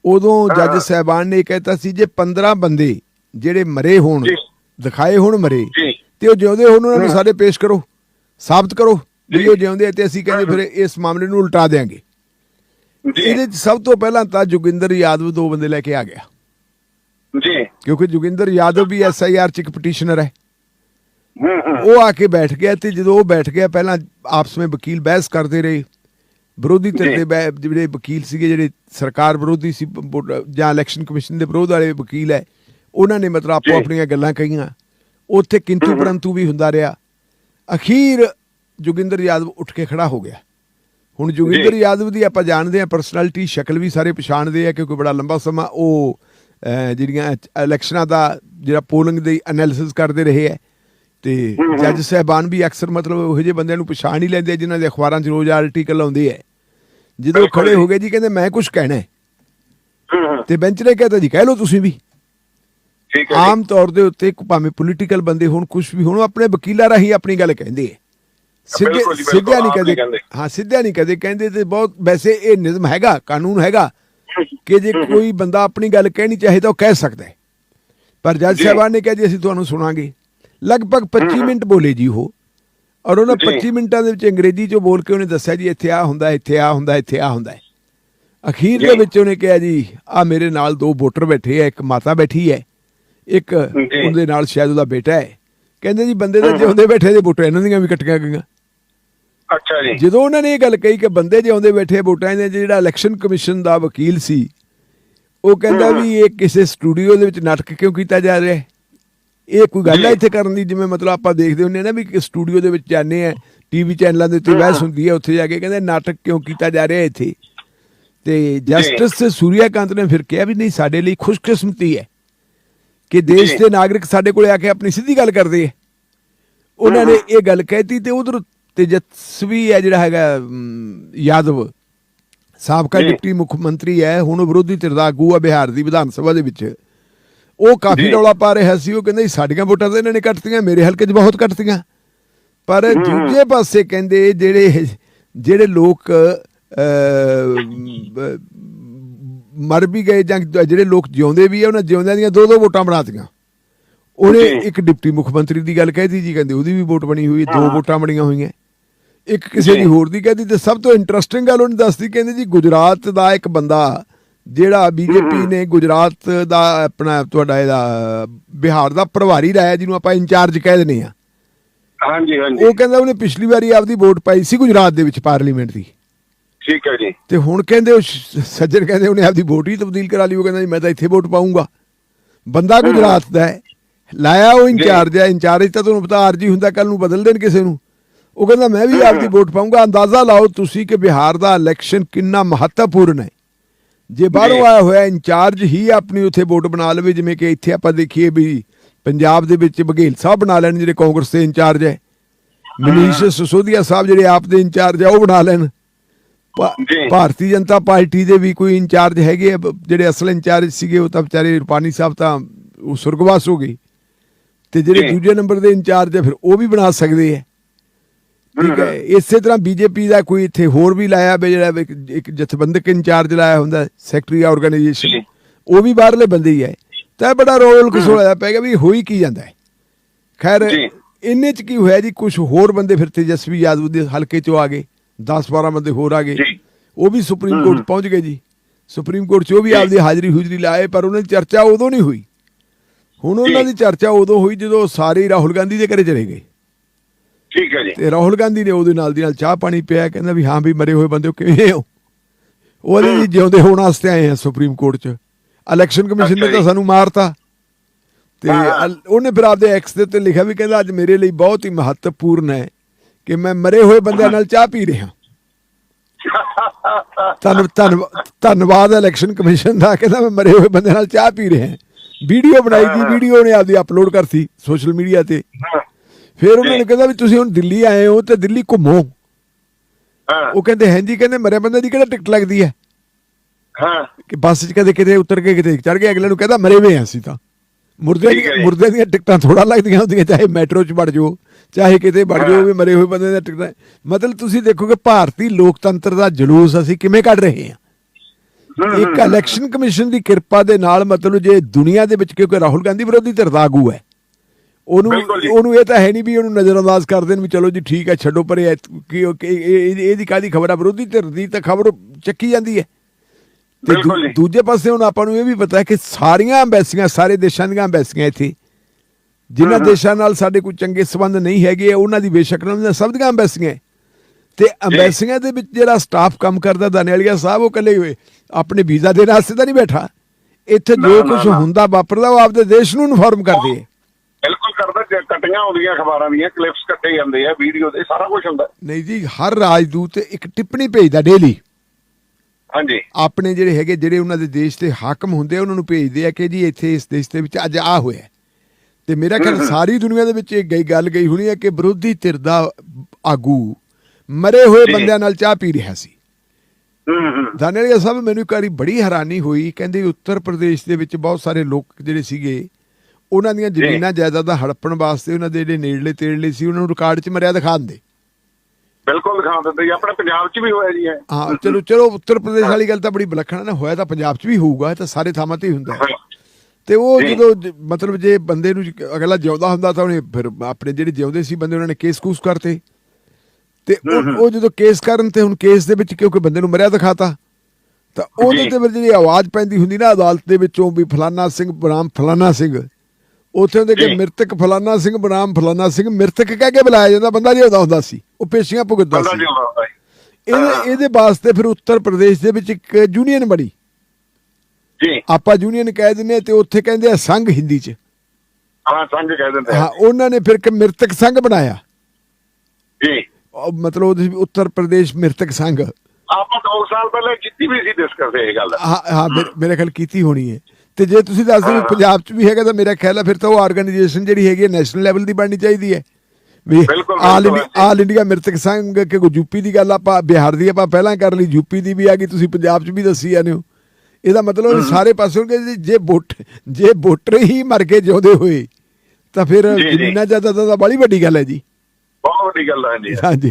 ਉਦੋਂ ਜੱਜ। ਸਾਹਿਬਾਨ ਨੇ ਕਹਿਤਾ ਸੀ ਜੇ 15 ਬੰਦੇ ਜਿਹੜੇ ਮਰੇ ਹੋਣ। ਦਿਖਾਏ ਹੋਣ ਮਰੇ ਤੇ ਉਹ ਜਿਉਂਦੇ ਹੋਣ ਉਹਨਾਂ ਨੂੰ। ਸਾਡੇ ਪੇਸ਼ ਕਰੋ ਸਾਬਤ ਕਰੋ ਵੀ ਜੀ। ਉਹ ਜਿਉਂਦੇ ਤੇ ਅਸੀਂ ਕਹਿੰਦੇ ਫਿਰ ਇਸ ਮਾਮਲੇ ਨੂੰ ਉਲਟਾ ਦੇਾਂਗੇ ਇਹਦੇ 'ਚ ਸਭ ਤੋਂ ਪਹਿਲਾਂ ਤਾਂ ਜੋਗਿੰਦਰ ਯਾਦਵ ਦੋ ਬੰਦੇ ਲੈ ਕੇ ਆ ਗਿਆ। ਜੀ। ਕਿਉਂਕਿ ਜੋਗਿੰਦਰ ਯਾਦਵ ਵੀ ਐਸਆਈਆਰ ਚ ਇੱਕ ਪਟੀਸ਼ਨਰ ਹੈ। ਉਹ ਆ ਕੇ ਬੈਠ ਗਿਆ ਤੇ ਜਦੋਂ ਉਹ ਬੈਠ ਗਿਆ ਪਹਿਲਾਂ ਆਪਸ ਵਿੱਚ ਵਕੀਲ ਬਹਿਸ ਕਰਦੇ ਰਹੇ। ਵਿਰੋਧੀ ਧਿਰ। ਦੇ ਜਿਹੜੇ ਵਕੀਲ ਸੀਗੇ ਜਿਹੜੇ ਸਰਕਾਰ ਵਿਰੋਧੀ ਸੀ ਜਾਂ ਇਲੈਕਸ਼ਨ ਕਮਿਸ਼ਨ ਦੇ ਵਿਰੋਧ ਵਾਲੇ ਵਕੀਲ ਹੈ ਉਹਨਾਂ ਨੇ ਮਤਲਬ ਆਪੋ। ਆਪਣੀਆਂ ਗੱਲਾਂ ਕਹੀਆਂ। ਉੱਥੇ ਕਿੰਤੂ ਪਰੰਤੂ ਵੀ ਹੁੰਦਾ ਰਿਹਾ। ਅਖੀਰ ਜੋਗਿੰਦਰ ਯਾਦਵ ਉੱਠ ਕੇ ਖੜਾ ਹੋ ਗਿਆ। ਹੁਣ ਜੋਗਿੰਦਰ। ਯਾਦਵ ਦੀ ਆਪਾਂ ਜਾਣਦੇ ਆ ਪਰਸਨੈਲਿਟੀ ਸ਼ਕਲ ਵੀ ਸਾਰੇ ਪਛਾਣਦੇ ਆ ਕਿਉਂਕਿ ਬੜਾ ਲੰਬਾ ਸਮਾਂ ਉਹ ਜਿਹੜੀਆਂ ਇਲੈਕਸ਼ਨਾਂ ਦਾ ਜਿਹੜਾ ਪੋਲਿੰਗ ਦੀ ਐਨਾਲਿਸਿਸ ਕਰਦੇ ਰਹੇ ਆ। ਤੇ ਜੱਜ ਸਾਹਿਬਾਨ ਵੀ ਅਕਸਰ ਮਤਲਬ ਉਹੋ ਜਿਹੇ ਬੰਦਿਆਂ ਨੂੰ ਪਛਾਣ ਹੀ ਲੈਂਦੇ ਜਿਨ੍ਹਾਂ ਦੇ ਅਖਬਾਰਾਂ 'ਚ ਰੋਜ਼ ਆਰਟੀਕਲ ਆਉਂਦੇ ਆ। ਜਦੋਂ ਖੜੇ। ਹੋ ਗਏ ਜੀ ਕਹਿੰਦੇ ਮੈਂ ਕੁਝ ਕਹਿਣਾ ਹੈ। ਤੇ ਬੈਂਚ ਨੇ ਕਹਿਤਾ ਜੀ ਕਹਿ ਲਓ ਤੁਸੀਂ ਵੀ। ਠੀਕ ਹੈ ਆਮ ਤੌਰ ਦੇ ਉੱਤੇ ਭਾਵੇਂ ਪੋਲੀਟੀਕਲ ਬੰਦੇ ਹੋਣ ਕੁਝ ਵੀ ਹੋਣ ਆਪਣੇ ਵਕੀਲਾਂ ਰਾਹੀਂ ਆਪਣੀ ਗੱਲ ਕਹਿੰਦੇ ਆ। ਸਿੱਧੇ ਸਿੱਧਿਆ ਨਹੀਂ ਕਦੇ। ਹਾਂ ਸਿੱਧਿਆ ਨਹੀਂ ਕਦੇ ਕਹਿੰਦੇ ਤੇ ਬਹੁਤ ਵੈਸੇ ਇਹ ਨਿਯਮ ਹੈਗਾ ਕਾਨੂੰਨ ਹੈਗਾ ਕਿ ਜੇ ਕੋਈ ਬੰਦਾ ਆਪਣੀ ਗੱਲ ਕਹਿਣੀ ਚਾਹੇ ਤਾਂ ਉਹ ਕਹਿ ਸਕਦਾ ਹੈ ਪਰ ਜੱਜ। ਸਾਹਿਬਾਨ ਨੇ ਕਿਹਾ ਜੀ ਅਸੀਂ ਤੁਹਾਨੂੰ ਸੁਣਾਂਗੇ ਲਗਭਗ 25 ਮਿੰਟ ਬੋਲੇ ਜੀ ਉਹ ਔਰ ਉਹਨਾਂ ਜੀ। 25 ਮਿੰਟਾਂ ਦੇ ਵਿੱਚ ਅੰਗਰੇਜ਼ੀ ਚੋਂ ਬੋਲ ਕੇ ਉਹਨੇ ਦੱਸਿਆ ਜੀ ਇੱਥੇ ਆ ਹੁੰਦਾ ਇੱਥੇ ਆ ਹੁੰਦਾ ਇੱਥੇ ਆ ਹੁੰਦਾ ਅਖੀਰ ਦੇ। ਵਿੱਚ ਉਹਨੇ ਕਿਹਾ ਜੀ ਆ ਮੇਰੇ ਨਾਲ ਦੋ ਵੋਟਰ ਬੈਠੇ ਆ ਇੱਕ ਮਾਤਾ ਬੈਠੀ ਹੈ ਇੱਕ। ਉਹਦੇ ਨਾਲ ਸ਼ਾਇਦ ਉਹਦਾ ਬੇਟਾ ਹੈ ਕਹਿੰਦੇ ਜੀ ਬੰਦੇ ਤਾਂ ਜਿਉਂਦੇ ਬੈਠੇ ਦੇ ਵੋਟਾਂ ਇਹਨਾਂ ਦੀਆਂ ਵੀ ਕੱਟੀਆਂ ਗਈਆਂ ਅੱਛਾ ਜੀ। ਜਦੋਂ ਉਹਨਾਂ ਨੇ ਇਹ ਗੱਲ ਕਹੀ ਕਿ ਬੰਦੇ ਜਿਉਂਦੇ ਬੈਠੇ ਵੋਟਾਂ ਦੇ ਜਿਹੜਾ ਇਲੈਕਸ਼ਨ ਕਮਿਸ਼ਨ ਦਾ ਵਕੀਲ ਸੀ ਉਹ ਕਹਿੰਦਾ ਵੀ ਇਹ ਕਿਸੇ ਸਟੂਡੀਓ ਦੇ ਵਿੱਚ ਨਾਟਕ ਕਿਉਂ ਕੀਤਾ ਜਾ ਰਿਹਾ ਹੈ? ਇਹ ਕੋਈ ਗੱਲ ਹੈ ਜੀ। ਇੱਥੇ ਕਰਨ ਦੀ? ਜਿਵੇਂ ਮਤਲਬ ਆਪਾਂ ਦੇਖਦੇ ਹੁੰਦੇ ਆ ਨਾ ਵੀ ਸਟੂਡੀਓ ਦੇ ਵਿੱਚ ਜਾਂਦੇ ਆ ਟੀਵੀ ਚੈਨਲਾਂ ਦੇ ਉੱਤੇ ਬਹਿਸ ਹੁੰਦੀ ਹੈ ਉੱਥੇ ਜਾ ਕੇ ਕਹਿੰਦੇ ਨਾਟਕ ਕਿਉਂ ਕੀਤਾ ਜਾ ਰਿਹਾ ਇੱਥੇ? ਤੇ ਜਸਟਿਸ ਸੂਰਿਆਕਾਂਤ ਨੇ ਫਿਰ ਕਿਹਾ ਵੀ ਨਹੀਂ ਸਾਡੇ ਲਈ ਖੁਸ਼ਕਿਸਮਤੀ ਹੈ ਕਿ ਦੇਸ਼ ਜੀ। ਦੇ ਨਾਗਰਿਕ ਸਾਡੇ ਕੋਲੇ ਆ ਕੇ ਆਪਣੀ ਸਿੱਧੀ ਗੱਲ ਕਰਦੇ ਆ। ਉਹਨਾਂ ਨੇ ਇਹ ਗੱਲ ਕਹਿਤੀ ਤੇ ਉਧਰ ਤੇਜਸਵੀ ਹੈ ਜਿਹੜਾ ਹੈਗਾ ਯਾਦਵ ਸਾਬਕਾ। ਡਿਪਟੀ ਮੁੱਖ ਮੰਤਰੀ ਹੈ ਹੁਣ ਵਿਰੋਧੀ ਧਿਰ ਦਾ ਆਗੂ ਆ ਬਿਹਾਰ ਦੀ ਵਿਧਾਨ ਸਭਾ ਦੇ ਵਿੱਚ ਉਹ ਕਾਫੀ। ਰੌਲਾ ਪਾ ਰਿਹਾ ਸੀ ਉਹ ਕਹਿੰਦੇ ਸਾਡੀਆਂ ਵੋਟਾਂ ਤਾਂ ਇਹਨਾਂ ਨੇ ਕੱਟਤੀਆਂ ਮੇਰੇ ਹਲਕੇ 'ਚ ਬਹੁਤ ਕੱਟਤੀਆਂ ਪਰ ਦੂਜੇ ਪਾਸੇ ਕਹਿੰਦੇ ਜਿਹੜੇ ਜਿਹੜੇ ਲੋਕ ਮਰ ਵੀ ਗਏ ਜਾਂ ਜਿਹੜੇ ਲੋਕ ਜਿਉਂਦੇ ਵੀ ਆ ਉਹਨਾਂ ਜਿਉਂਦਿਆਂ ਦੀਆਂ ਦੋ ਦੋ ਵੋਟਾਂ ਬਣਾਤੀਆਂ ਉਹਨੇ। ਇੱਕ ਡਿਪਟੀ ਮੁੱਖ ਮੰਤਰੀ ਦੀ ਗੱਲ ਕਹਿਤੀ ਜੀ ਕਹਿੰਦੇ ਉਹਦੀ ਵੀ ਵੋਟ ਬਣੀ ਹੋਈ ਹੈ, ਦੋ। ਵੋਟਾਂ ਬਣੀਆਂ ਹੋਈਆਂ ਇੱਕ ਕਿਸੇ। ਦੀ ਹੋਰ ਦੀ ਕਹਿੰਦੀ ਤੇ ਸਭ ਤੋਂ ਇੰਟਰਸਟਿੰਗ ਗੱਲ ਉਹਨੇ ਦੱਸਦੀ ਕਹਿੰਦੇ ਜੀ ਗੁਜਰਾਤ ਦਾ ਇੱਕ ਬੰਦਾ ਜਿਹੜਾ ਬੀਜੇਪੀ ਨੇ ਗੁਜਰਾਤ ਦਾ ਆਪਣਾ ਤੁਹਾਡਾ ਇਹਦਾ ਬਿਹਾਰ ਦਾ ਪ੍ਰਭਾਰੀ ਲਾਇਆ ਜਿਹਨੂੰ ਆਪਾਂ ਇੰਚਾਰਜ ਕਹਿ ਦਿੰਦੇ ਆ ਹਾਂਜੀ ਹਾਂਜੀ। ਉਹ ਕਹਿੰਦਾ ਉਹਨੇ ਪਿਛਲੀ ਵਾਰੀ ਆਪਦੀ ਵੋਟ ਪਾਈ ਸੀ ਗੁਜਰਾਤ ਦੇ ਵਿੱਚ ਪਾਰਲੀਮੈਂਟ ਦੀ। ਠੀਕ ਹੈ ਜੀ। ਤੇ ਹੁਣ ਕਹਿੰਦੇ ਉਹ ਸੱਜਣ ਕਹਿੰਦੇ ਉਹਨੇ ਆਪਦੀ ਵੋਟ ਹੀ ਤਬਦੀਲ ਕਰਾ ਲਈ ਉਹ ਕਹਿੰਦਾ ਜੀ ਮੈਂ ਤਾਂ ਇੱਥੇ ਵੋਟ ਪਾਉਂਗਾ ਬੰਦਾ ਗੁਜਰਾਤ ਦਾ ਹੈ। ਲਾਇਆ ਉਹ ਇੰਚਾਰਜ ਹੈ ਇੰਚਾਰਜ ਤਾਂ ਤੁਹਾਨੂੰ ਪਤਾ ਆਰਜੀ ਹੁੰਦਾ ਕੱਲ ਨੂੰ ਬਦਲ ਦੇਣ ਕਿਸੇ ਨੂੰ। ਉਹ ਕਹਿੰਦਾ ਮੈਂ ਵੀ ਆਪਦੀ ਵੋਟ ਪਾਉਂਗਾ ਅੰਦਾਜ਼ਾ ਲਾਓ ਤੁਸੀਂ ਕਿ ਬਿਹਾਰ ਦਾ ਇਲੈਕਸ਼ਨ ਕਿੰਨਾ ਮਹੱਤਵਪੂਰਨ ਹੈ। ਜੇ ਬਾਹਰੋਂ। ਆਇਆ ਹੋਇਆ ਇੰਚਾਰਜ ਹੀ ਆਪਣੀ ਉੱਥੇ ਵੋਟ ਬਣਾ ਲਵੇ ਜਿਵੇਂ ਕਿ ਇੱਥੇ ਆਪਾਂ ਦੇਖੀਏ ਵੀ ਪੰਜਾਬ ਦੇ ਵਿੱਚ ਬਘੇਲ ਸਾਹਿਬ ਬਣਾ ਲੈਣ ਜਿਹੜੇ ਕਾਂਗਰਸ ਦੇ ਇੰਚਾਰਜ ਹੈ। ਮਨੀਸ਼ ਸਿਸੋਦੀਆ ਸਾਹਿਬ ਜਿਹੜੇ ਆਪ ਦੇ ਇੰਚਾਰਜ ਹੈ ਉਹ ਬਣਾ ਲੈਣ। ਭਾਰਤੀ ਜਨਤਾ ਪਾਰਟੀ ਦੇ ਵੀ ਕੋਈ ਇੰਚਾਰਜ ਹੈਗੇ ਜਿਹੜੇ ਅਸਲ ਇੰਚਾਰਜ ਸੀਗੇ ਉਹ ਤਾਂ ਵਿਚਾਰੇ ਰੂਪਾਨੀ ਸਾਹਿਬ ਤਾਂ ਉਹ ਸੁਰਗਵਾਸ ਹੋ ਗਏ। ਤੇ ਜਿਹੜੇ। ਦੂਜੇ ਨੰਬਰ ਦੇ ਇੰਚਾਰਜ ਆ ਫਿਰ ਉਹ ਵੀ ਬਣਾ ਸਕਦੇ ਆ। ਠੀਕ ਹੈ ਇਸੇ ਤਰ੍ਹਾਂ ਬੀਜੇਪੀ ਦਾ ਕੋਈ ਇੱਥੇ ਹੋਰ ਵੀ ਲਾਇਆ ਵੀ ਜਿਹੜਾ ਇੱਕ- ਜਥੇਬੰਦਕ ਇੰਚਾਰਜ ਲਾਇਆ ਹੁੰਦਾ ਸੈਕਟਰੀ ਆਰਗੇਨਾਈਜੇਸ਼ਨ। ਉਹ ਵੀ ਬਾਹਰਲੇ ਬੰਦੇ ਹੀ ਹੈ ਤਾਂ ਇਹ ਬੜਾ ਰੋਲ ਕਸੋਲਿਆ ਪੈ ਗਿਆ ਵੀ ਹੋਈ ਕੀ ਜਾਂਦਾ ਹੈ ਖੈਰ। ਇੰਨੇ ਚ ਕੀ ਹੋਇਆ ਜੀ ਕੁਝ ਹੋਰ ਬੰਦੇ ਫਿਰ ਤੇਜਸਵੀ ਯਾਦਵ ਦੇ ਹਲਕੇ ਚੋਂ ਆ ਗਏ 10 12 ਬੰਦੇ ਹੋਰ ਆ ਗਏ। ਉਹ ਵੀ ਸੁਪਰੀਮ ਕੋਰਟ ਪਹੁੰਚ ਗਏ ਜੀ ਸੁਪਰੀਮ ਕੋਰਟ 'ਚ ਉਹ ਵੀ। ਆਪਦੀ ਹਾਜ਼ਰੀ ਹੁਜਰੀ ਲਾਏ ਪਰ ਉਹਨਾਂ ਦੀ ਚਰਚਾ ਉਦੋਂ ਨਹੀਂ ਹੋਈ ਹੁਣ ਉਹਨਾਂ। ਦੀ ਚਰਚਾ ਉਦੋਂ ਹੋਈ ਜਦੋਂ ਸਾਰੇ ਰਾਹੁਲ ਗਾਂਧੀ ਦੇ ਘਰੇ ਚਲੇ ਗਏ ਠੀਕ ਹੈ ਜੀ। ਤੇ ਰਾਹੁਲ ਗਾਂਧੀ ਨੇ ਉਹਦੇ ਨਾਲ ਦੀ ਨਾਲ ਚਾਹ ਪਾਣੀ ਪਿਆ ਕਹਿੰਦਾ ਵੀ ਹਾਂ ਵੀ ਮਰੇ ਹੋਏ ਬੰਦੇ ਕਿਵੇਂ ਹੋ? ਉਹਦੇ ਜੀ ਜਿਉਂਦੇ ਹੋਣ ਵਾਸਤੇ ਆਏ ਆ ਸੁਪਰੀਮ ਕੋਰਟ 'ਚ। ਇਲੈਕਸ਼ਨ ਕਮਿਸ਼ਨ ਨੇ ਤਾਂ। ਸਾਨੂੰ ਮਾਰਤਾ। ਤੇ ਉਹਨੇ ਫਿਰ ਆਪਦੇ ਐਕਸ ਦੇ ਉੱਤੇ ਲਿਖਿਆ ਵੀ ਕਹਿੰਦਾ ਅੱਜ ਮੇਰੇ ਲਈ ਬਹੁਤ ਹੀ ਮਹੱਤਵਪੂਰਨ ਹੈ ਕਿ ਮੈਂ ਮਰੇ ਹੋਏ ਬੰਦਿਆਂ ਨਾਲ ਚਾਹ ਪੀ ਰਿਹਾ ਧੰਨਵਾ- ਧੰਨਵਾਦ ਇਲੈਕਸ਼ਨ ਕਮਿਸ਼ਨ ਦਾ ਕਹਿੰਦਾ ਮੈਂ ਮਰੇ ਹੋਏ ਬੰਦੇ ਨਾਲ ਚਾਹ ਪੀ ਰਿਹਾ ਵੀਡੀਓ ਬਣਾਈ ਹਾਂ। ਵੀਡੀਓ ਨੇ ਆਪਦੀ ਅਪਲੋਡ ਕਰਤੀ ਸੋਸ਼ਲ ਮੀਡੀਆ ਤੇ। ਫਿਰ ਉਹਨਾਂ ਨੇ ਕਹਿੰਦਾ ਵੀ ਤੁਸੀਂ ਹੁਣ ਦਿੱਲੀ ਆਏ ਹੋ ਤੇ ਦਿੱਲੀ ਘੁੰਮੋ। ਹਾਂ। ਉਹ ਕਹਿੰਦੇ ਹਾਂਜੀ ਕਹਿੰਦੇ ਮਰੇ ਬੰਦੇ ਦੀ ਕਿਹੜਾ ਟਿਕਟ ਲੱਗਦੀ ਹੈ? ਹਾਂ। ਕਿ ਬੱਸ 'ਚ ਕਦੇ ਕਿਤੇ ਉਤਰ ਕੇ ਕਿਤੇ ਚੜ ਗਏ ਅਗਲੇ ਨੂੰ ਕਹਿੰਦਾ ਮਰੇ ਹਾਂ ਅਸੀਂ ਤਾਂ। ਮੁਰਦੇ ਦੀ। ਮੁਰਦੇ ਦੀਆਂ ਟਿਕਟਾਂ ਥੋੜਾ ਲੱਗਦੀਆਂ ਹੁੰਦੀਆਂ ਚਾਹੇ ਮੈਟਰੋ 'ਚ ਵੜ ਜਾਓ ਚਾਹੇ ਕਿਤੇ ਵੜ ਜਾਓ। ਵੀ ਮਰੇ ਹੋਏ ਬੰਦੇ ਦੀਆਂ ਟਿਕਟਾਂ। ਮਤਲਬ ਤੁਸੀਂ ਦੇਖੋ ਕਿ ਭਾਰਤੀ ਲੋਕਤੰਤਰ ਦਾ ਜਲੂਸ ਅਸੀਂ ਕਿਵੇਂ ਕੱਢ ਰਹੇ ਹਾਂ? ਇੱਕ ਇਲੈਕਸ਼ਨ ਕਮਿਸ਼ਨ ਦੀ ਕਿਰਪਾ ਦੇ ਨਾਲ ਮਤਲਬ ਜੇ ਦੁਨੀਆ ਦੇ ਵਿੱਚ ਕਿਉਂਕਿ ਰਾਹੁਲ ਗਾਂਧੀ ਵਿਰੋਧੀ ਧਿਰ ਦਾ ਆਗੂ ਹੈ ਉਹਨੂੰ। ਉਹਨੂੰ ਇਹ ਤਾਂ ਹੈ ਨਹੀਂ ਵੀ ਉਹਨੂੰ ਨਜ਼ਰਅੰਦਾਜ਼ ਕਰ ਦੇਣ ਵੀ ਚਲੋ ਜੀ ਠੀਕ ਹੈ ਛੱਡੋ ਪਰੇ ਇਹ- ਇਹਦੀ ਕਾਦੀ ਖਬਰ ਆ ਵਿਰੋਧੀ ਧਿਰ ਦੀ ਤਾਂ ਖਬਰ ਚੱਕੀ ਜਾਂਦੀ ਹੈ ਤੇ ਦੂ-। ਦੂਜੇ ਪਾਸੇ ਹੁਣ ਆਪਾਂ ਨੂੰ ਇਹ ਵੀ ਪਤਾ ਹੈ ਕਿ ਸਾਰੀਆਂ ਅੰਬੈਸੀਆਂ ਸਾਰੇ ਦੇਸ਼ਾਂ ਦੀਆਂ ਅੰਬੈਸੀਆਂ ਇੱਥੇ ਜਿਨ੍ਹਾਂ ਦੇਸ਼ਾਂ ਨਾਲ ਸਾਡੇ ਕੋਈ ਚੰਗੇ ਸਬੰਧ ਨਹੀਂ ਹੈਗੇ ਉਹਨਾਂ ਦੀ ਬੇਸ਼ੱਕ ਨਾਲ ਸਭ ਦੀਆਂ ਅੰਬੈਸੀਆਂ ਹੈ। ਤੇ ਅੰਬੈਸੀਆਂ ਦੇ ਵਿੱਚ ਜਿਹੜਾ ਸਟਾਫ ਕੰਮ ਕਰਦਾ ਦਾਨੇਲੀਆ ਸਾਹਿਬ ਉਹ ਇਕੱਲੇ ਹੋਏ ਆਪਣੇ ਵੀਜ਼ਾ ਦੇਣ ਵਾਸਤੇ ਤਾਂ ਨਹੀਂ ਬੈਠਾ ਇੱਥੇ ਜੋ ਕੁਝ। ਹੁੰਦਾ ਵਾਪਰਦਾ ਉਹ ਆਪਦੇ ਦੇਸ਼ ਨੂੰ ਇਨਫੋਰਮ ਕਰਦੇ ਹੈ ਕੱਟੀਆਂ ਆਉਂਦੀਆਂ ਅਖਬਾਰਾਂ ਦੀਆਂ ਕਲਿੱਪਸ ਕੱਟੇ ਜਾਂਦੇ ਆ ਵੀਡੀਓ ਦੇ ਸਾਰਾ ਕੁਝ ਹੁੰਦਾ। ਨਹੀਂ ਜੀ ਹਰ ਰਾਜਦੂਤ ਇੱਕ ਟਿੱਪਣੀ ਭੇਜਦਾ ਡੇਲੀ ਹਾਂਜੀ। ਆਪਣੇ ਜਿਹੜੇ ਹੈਗੇ ਜਿਹੜੇ ਉਹਨਾਂ ਦੇ ਦੇਸ਼ ਦੇ ਹਾਕਮ ਹੁੰਦੇ ਆ ਉਹਨਾਂ ਨੂੰ ਭੇਜਦੇ ਆ ਕਿ ਜੀ ਇੱਥੇ ਇਸ ਦੇਸ਼ ਦੇ ਵਿੱਚ ਅੱਜ ਆ ਹੋਇਆ ਤੇ ਮੇਰਾ ਖਿਆਲ ਸਾਰੀ ਦੁਨੀਆ ਦੇ ਵਿੱਚ ਇਹ ਗਈ ਗੱਲ ਗਈ ਹੋਣੀ ਹੈ ਕਿ ਵਿਰੋਧੀ ਧਿਰ ਦਾ ਆਗੂ ਮਰੇ ਹੋਏ। ਬੰਦਿਆਂ ਨਾਲ ਚਾਹ ਪੀ ਰਿਹਾ ਸੀ। ਹੂੰ ਹੂੰ ਦਾਨੇਲੀਆ ਸਾਹਿਬ ਮੈਨੂੰ ਇੱਕ ਵਾਰੀ ਬੜੀ ਹੈਰਾਨੀ ਹੋਈ ਕਹਿੰਦੇ ਉੱਤਰ ਪ੍ਰਦੇਸ਼ ਦੇ ਵਿੱਚ ਬਹੁਤ ਸਾਰੇ ਲੋਕ ਜਿਹੜੇ ਸੀਗੇ ਉਹਨਾਂ ਦੀਆਂ। ਜ਼ਮੀਨਾਂ ਜਾਇਦਾਦਾਂ ਹੜਪਣ ਵਾਸਤੇ ਉਹਨਾਂ ਦੇ ਜਿਹੜੇ ਨੇੜਲੇ ਤੇੜਲੇ ਸੀ ਉਹਨਾਂ ਨੂੰ ਰਿਕਾਰਡ 'ਚ ਮਰਿਆ ਦਿਖਾ ਦਿੰਦੇ ਬਿਲਕੁਲ ਦਿਖਾ ਦਿੰਦੇ ਜੀ ਆਪਣੇ ਪੰਜਾਬ 'ਚ ਵੀ ਹੋਇਆ ਜੀ ਇਹ ਹਾਂ ਚਲੋ ਚਲੋ ਉੱਤਰ ਪ੍ਰਦੇਸ਼ ਵਾਲੀ ਗੱਲ ਤਾਂ ਬੜੀ ਵਿਲੱਖਣ ਹੈ ਨਾ ਹੋਇਆ ਤਾਂ ਪੰਜਾਬ 'ਚ ਵੀ ਹੋਊਗਾ ਇਹ ਤਾਂ ਸਾਰੇ ਥਾਵਾਂ ਤੇ ਹੀ ਹੁੰਦਾ ਹੈ ਹਾਂ। ਤੇ ਉਹ। ਜਦੋਂ ਮਤਲਬ ਜੇ ਬੰਦੇ ਨੂੰ ਅਗਲਾ ਜਿਉਂਦਾ ਹੁੰਦਾ ਤਾਂ ਉਹਨੇ ਫਿਰ ਆਪਣੇ ਜਿਹੜੇ ਜਿਉਂਦੇ ਸੀ ਬੰਦੇ ਉਹਨਾਂ ਨੇ ਕੇਸ ਕੂਸ ਕਰਤੇ ਤੇ ਉਹ ਜਦੋਂ ਕੇਸ ਕਰਨ ਤੇ ਹੁਣ ਕੇਸ ਦੇ ਵਿੱਚ ਕਿਉਂਕਿ ਬੰਦੇ ਨੂੰ ਮਰਿਆ ਦਿਖਾਤਾ ਤਾਂ ਉਹਦੇ। ਤੇ ਫਿਰ ਜਿਹੜੀ ਆਵਾਜ਼ ਪੈਂਦੀ ਹੁੰਦੀ ਨਾ ਅਦਾਲਤ ਦੇ ਵਿੱਚੋਂ ਵੀ ਫਲਾਨਾ ਸਿੰਘ ਬਨਾਮ ਫਲਾਨਾ ਸਿੰਘ ਉੱਥੇ ਉਹਦੇ ਕਿ। ਮ੍ਰਿਤਕ ਫਲਾਨਾ ਸਿੰਘ ਬਨਾਮ ਫਲਾਨਾ ਸਿੰਘ ਮ੍ਰਿਤਕ ਕਹਿ ਕੇ ਬੁਲਾਇਆ ਜਾਂਦਾ ਬੰਦਾ ਜਿਉਂਦਾ ਹੁੰਦਾ ਸੀ। ਉਹ ਪੇਸ਼ੀਆਂ ਭੁਗਤਦਾ ਸੀ। ਹੁੰਦਾ ਇਹਦੇ ਇਹਦੇ ਵਾਸਤੇ ਫਿਰ ਉੱਤਰ ਪ੍ਰਦੇਸ਼ ਦੇ ਵਿੱਚ ਇੱਕ ਯੂਨੀਅਨ ਬਣੀ। ਜੀ। ਆਪਾਂ ਯੂਨੀਅਨ ਕਹਿ ਦਿੰਦੇ ਹਾਂ ਤੇ ਉੱਥੇ ਕਹਿੰਦੇ ਆ ਸੰਘ ਹਿੰਦੀ 'ਚ। ਹਾਂ ਸੰਘ ਕਹਿ ਦਿੰਦੇ ਆ। ਹਾਂ ਉਹਨਾਂ ਨੇ ਫਿਰ ਇੱਕ ਮ੍ਰਿਤਕ ਸੰਘ ਬਣਾਇਆ। ਜੀ। ਮਤਲਬ ਉਹਦੇ ਉੱਤਰ ਪ੍ਰਦੇਸ਼ ਮ੍ਰਿਤਕ ਸੰਘ। ਆਪਾਂ 2 ਸਾਲ ਪਹਿਲਾਂ ਕੀਤੀ ਵੀ ਸੀ ਡਿਸਕਸ ਇਹ ਗੱਲ। ਹਾਂ ਹਾਂ ਮੇਰੇ ਖਿਆਲ ਕੀਤੀ ਹੋਣੀ ਹੈ। ਤੇ ਜੇ ਤੁਸੀਂ ਦੱਸਦੇ ਹੋ। ਪੰਜਾਬ 'ਚ ਵੀ ਹੈਗਾ ਤਾਂ ਮੇਰਾ ਖਿਆਲ ਹੈ ਫਿਰ ਤਾਂ ਉਹ ਆਰਗੇਨਾਈਜੇਸ਼ਨ ਜਿਹੜੀ ਹੈਗੀ ਹੈ ਨੈਸ਼ਨਲ ਲੈਵਲ ਦੀ ਬਣਨੀ ਚਾਹੀਦੀ ਹੈ। ਵੀ ਆਲ ਆਲ ਇੰਡੀਆ ਮ੍ਰਿਤਕ ਸੰਘ ਕਿ ਯੂਪੀ ਦੀ ਗੱਲ ਆਪਾਂ ਬਿਹਾਰ ਦੀ ਆਪਾਂ ਪਹਿਲਾਂ ਕਰ ਲਈ ਯੂਪੀ ਦੀ ਵੀ ਆ ਗਈ ਤੁਸੀਂ ਪੰਜਾਬ 'ਚ ਵੀ ਦੱਸੀ ਜਾਂਦੇ ਹੋ। ਇਹਦਾ ਮਤਲਬ ਸਾਰੇ ਪਾਸੇ ਹੋਣਗੇ ਜੇ ਵੋਟ ਜੇ ਵੋਟਰ ਹੀ ਮਰ ਕੇ ਜਿਉਂਦੇ ਹੋਏ ਤਾਂ ਫਿਰ ਜੀ, ਜੀ। ਜ਼ਮੀਨਾਂ ਜਾਇਦਾਦਾਂ ਦਾ ਬੜੀ ਵੱਡੀ ਗੱਲ ਹੈ ਜੀ। ਬਹੁਤ ਵੱਡੀ ਗੱਲ ਹੈ ਜੀ। ਹਾਂਜੀ।